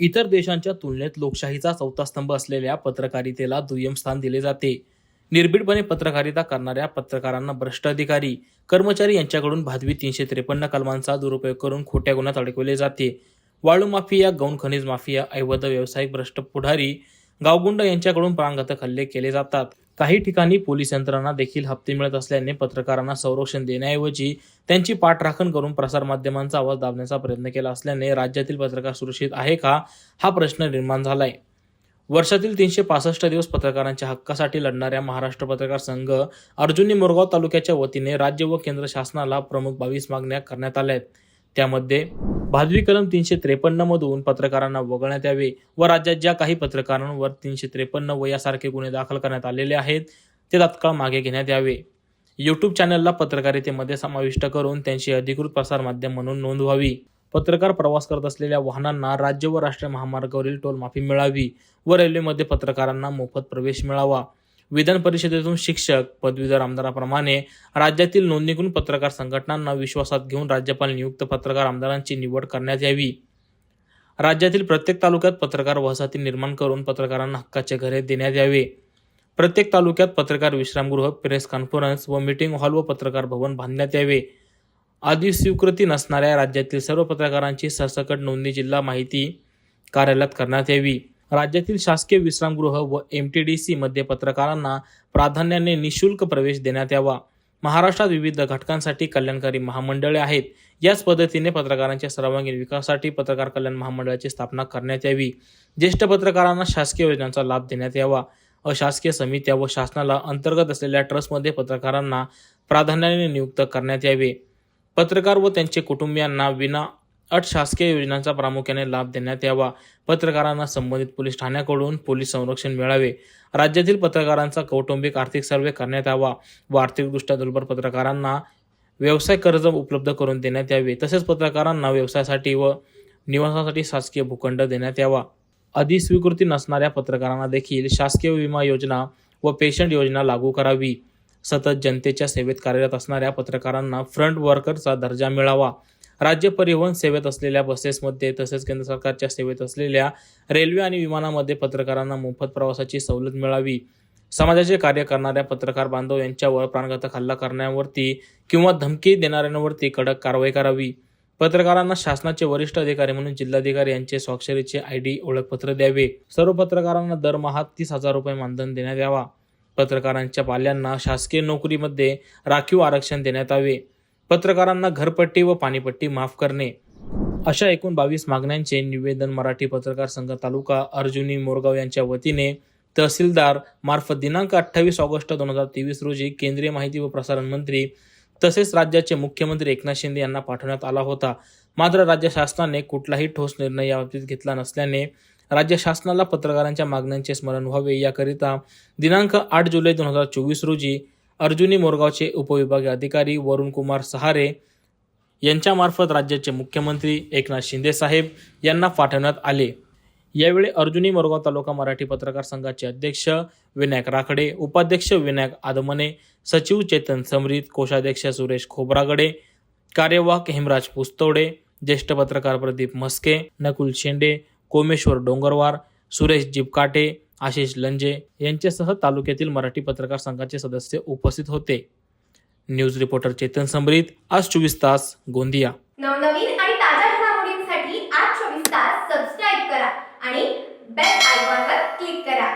इतर देशांच्या तुलनेत लोकशाहीचा चौथा स्तंभ असलेल्या पत्रकारितेला दुय्यम स्थान दिले जाते. निर्भीडपणे पत्रकारिता करणाऱ्या पत्रकारांना भ्रष्ट अधिकारी कर्मचारी यांच्याकडून भादवी तीनशे त्रेपन्न कलमांचा दुरुपयोग करून खोट्या गुन्ह्यात अडकवले जाते. वाळू माफिया गौण खनिज माफिया अवैध व्यावसायिक भ्रष्ट पुढारी गावगुंड यांच्याकडून प्राणघातक हल्ले केले जातात. काही ठिकाणी पोलीस यंत्रणा देखील हप्ते मिळत असल्याने पत्रकारांना संरक्षण देण्याऐवजी त्यांची पाठराखण करून प्रसारमाध्यमांचा आवाज दाबण्याचा प्रयत्न केला असल्याने राज्यातील पत्रकार सुरक्षित आहे का हा प्रश्न निर्माण झालाय. वर्षातील तीनशे पासष्ट दिवस पत्रकारांच्या हक्कासाठी लढणाऱ्या महाराष्ट्र पत्रकार संघ अर्जुनी मोरगाव तालुक्याच्या वतीने राज्य व केंद्र शासनाला प्रमुख बावीस मागण्या करण्यात आल्या आहेत. त्यामध्ये भादवी कलम तीनशे त्रेपन्न मधून पत्रकारांना वगळण्यात यावे व राज्यात ज्या काही पत्रकारांवर तीनशे त्रेपन्न व यासारखे गुन्हे दाखल करण्यात आलेले आहेत ते तात्काळ मागे घेण्यात यावे. यूट्यूब चॅनलला पत्रकारितेमध्ये समाविष्ट करून त्यांची अधिकृत प्रसार माध्यम म्हणून नोंद व्हावी. पत्रकार प्रवास करत असलेल्या वाहनांना राज्य व राष्ट्रीय महामार्गावरील टोल माफी मिळावी व रेल्वेमध्ये पत्रकारांना मोफत प्रवेश मिळावा. विधान परिषदेतून शिक्षक पदवीधर आमदाराप्रमाणे राज्यातील नोंदणीकृत पत्रकार संघटनांना विश्वासात घेऊन राज्यपाल नियुक्त पत्रकार आमदारांची निवड करण्यात यावी. राज्यातील प्रत्येक तालुक्यात पत्रकार वसाहती निर्माण करून पत्रकारांना हक्काचे घरे देण्यात यावे. प्रत्येक तालुक्यात पत्रकार विश्रामगृह प्रेस कॉन्फरन्स व मीटिंग हॉल व पत्रकार भवन बांधण्यात यावे. आदी स्वीकृती नसणाऱ्या राज्यातील सर्व पत्रकारांची सरसकट नोंदणी जिल्हा माहिती कार्यालयात करण्यात यावी. राज्यातील शासकीय विश्रामगृह व एम टी डी सी मध्ये पत्रकारांना प्राधान्याने निशुल्क प्रवेश देण्यात यावा. महाराष्ट्रात विविध घटकांसाठी कल्याणकारी महामंडळे आहेत. याच पद्धतीने पत्रकारांच्या सर्वांगीण विकासासाठी पत्रकार कल्याण महामंडळाची स्थापना करण्यात यावी. ज्येष्ठ पत्रकारांना शासकीय योजनांचा लाभ देण्यात यावा. अशासकीय समित्या व शासनाला अंतर्गत असलेल्या ट्रस्टमध्ये पत्रकारांना प्राधान्याने नियुक्त करण्यात यावे. पत्रकार व त्यांचे कुटुंबियांना विना अट शासकीय योजनांचा प्रामुख्याने लाभ देण्यात यावा. पत्रकारांना संबंधित पोलीस ठाण्याकडून पोलीस संरक्षण मिळावे. राज्यातील पत्रकारांचा कौटुंबिक आर्थिक सर्वे करण्यात यावा व आर्थिकदृष्ट्या दुर्बल पत्रकारांना व्यवसाय कर्ज उपलब्ध करून देण्यात यावे. तसेच पत्रकारांना व्यवसायासाठी व निवासासाठी शासकीय भूखंड देण्यात यावा. अधिस्वीकृती नसणाऱ्या पत्रकारांना देखील शासकीय विमा योजना व पेशंट योजना लागू करावी. सतत जनतेच्या सेवेत कार्यरत असणाऱ्या पत्रकारांना फ्रंट वर्करचा दर्जा मिळावा. राज्य परिवहन सेवेत असलेल्या बसेसमध्ये तसेच केंद्र सरकारच्या सेवेत असलेल्या रेल्वे आणि विमानामध्ये पत्रकारांना मोफत प्रवासाची सवलत मिळावी. समाजाचे कार्य करणाऱ्या पत्रकार बांधव यांच्यावर प्राणघातक हल्ला करण्यावरती किंवा धमकी देणाऱ्यांवरती कडक कारवाई करावी. पत्रकारांना शासनाचे वरिष्ठ अधिकारी म्हणून जिल्हाधिकारी यांचे स्वाक्षरीचे आय डी ओळखपत्र द्यावे. सर्व पत्रकारांना दरमहा तीस हजार रुपये मानधन देण्यात यावा. पत्रकारांच्या पाल्यांना शासकीय नोकरीमध्ये राखीव आरक्षण देण्यात यावे. पत्रकारांना घरपट्टी व पाणीपट्टी माफ करणे. अशा एकूण बावीस मागण्यांचे निवेदन मराठी पत्रकार संघ तालुका अर्जुनी मोरगाव यांच्या वतीने तहसीलदार मार्फत दिनांक अठ्ठावीस ऑगस्ट दोन हजार तेवीस रोजी केंद्रीय माहिती व प्रसारण मंत्री तसेच राज्याचे मुख्यमंत्री एकनाथ शिंदे यांना पाठवण्यात आला होता. मात्र राज्य शासनाने कुठलाही ठोस निर्णय याबाबतीत घेतला नसल्याने राज्य शासनाला पत्रकारांच्या मागण्यांचे स्मरण व्हावे याकरिता दिनांक आठ जुलै दोन हजार चोवीस रोजी अर्जुनी मोरगावचे उपविभागीय अधिकारी वरुण कुमार सहारे यांच्यामार्फत राज्याचे मुख्यमंत्री एकनाथ शिंदे साहेब यांना पाठवण्यात आले. यावेळी अर्जुनी मोरगाव तालुका मराठी पत्रकार संघाचे अध्यक्ष विनायक राखडे उपाध्यक्ष विनायक आदमने सचिव चेतन समरीत कोषाध्यक्ष सुरेश खोब्रागडे कार्यवाहक हेमराज पुस्तवडे ज्येष्ठ पत्रकार प्रदीप मस्के नकुल शेंडे कोमेश्वर डोंगरवार सुरेश जिपकाटे आशिष लंजे यांच्यासह तालुक्यातील मराठी पत्रकार संघाचे सदस्य उपस्थित होते. न्यूज रिपोर्टर चेतन संबरीत आज चोवीस तास गोंदिया. नवनवीन आणि ताज्या घडामोडींसाठी आज चोवीस तास सबस्क्राईब करा आणि बेल आयकॉनवर क्लिक करा.